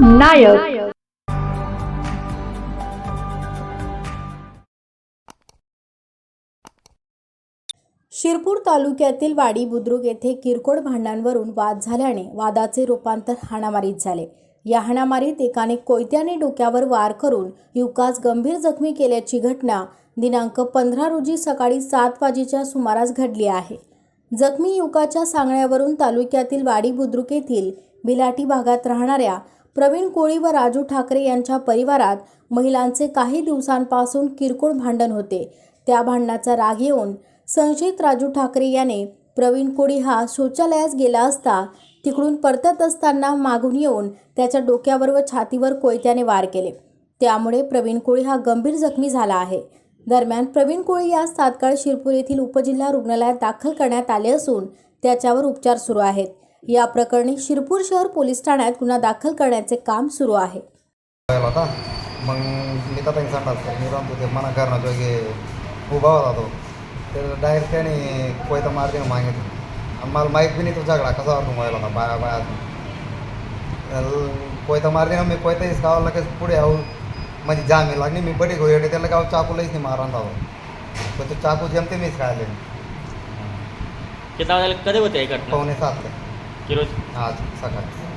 नायक. शिरपूर तालुक्यातील वाडी बुद्रुक येथे किरकोळ भांडणांवरून वाद झाल्याने वादाचे रूपांतर हाणामारीत झाले. या हाणामारीत एकाने कोयत्याने डोक्यावर वार करून युवकास गंभीर जखमी केल्याची घटना दिनांक पंधरा रोजी सकाळी सात वाजेच्या सुमारास घडली आहे. जखमी युवकाच्या सांगण्यावरून तालुक्यातील वाडी बुद्रुक येथील बिलाटी भागात राहणाऱ्या प्रवीण कोळी व राजू ठाकरे यांच्या परिवारात महिलांचे काही दिवसांपासून किरकोळ भांडण होते. त्या भांडणाचा राग येऊन संशयित राजू ठाकरे याने प्रवीण कोळी हा शौचालयास गेला असता तिकडून परतत असताना मागून येऊन त्याच्या डोक्यावर व छातीवर कोयत्याने वार केले. त्यामुळे प्रवीण कोळी हा गंभीर जखमी झाला आहे. दरम्यान प्रवीण कोळी यास तात्काळ शिरपूर येथील उपजिल्हा रुग्णालयात दाखल करण्यात आले असून त्याच्यावर उपचार सुरू आहेत. या प्रकरणी शिरपूर शहर पोलीस ठाण्यात गुन्हा दाखल करण्याचे काम सुरू आहे. होता. मग मी तर त्यांनी सांगतात मी राहतो ते मना करणार जोगे उभा होता तो. तर डायरेक्ट त्याने कोयता मारते मागितलं. आणि मला माहीत बी नाही तो झगडा कसा वाटून व्हायला होता बाया बाया. कोयता मारते ना मी कोयता इस गावाला लगेच पुढे आहो. माझी जामी लागली मी बडी गोयडे त्याला गाव चाकू लईच नाही मारा जावं पण तो चाकू जमते मीच खायले किती वाजायला कधी होते पावणे सातले. की रोज आज सकाळी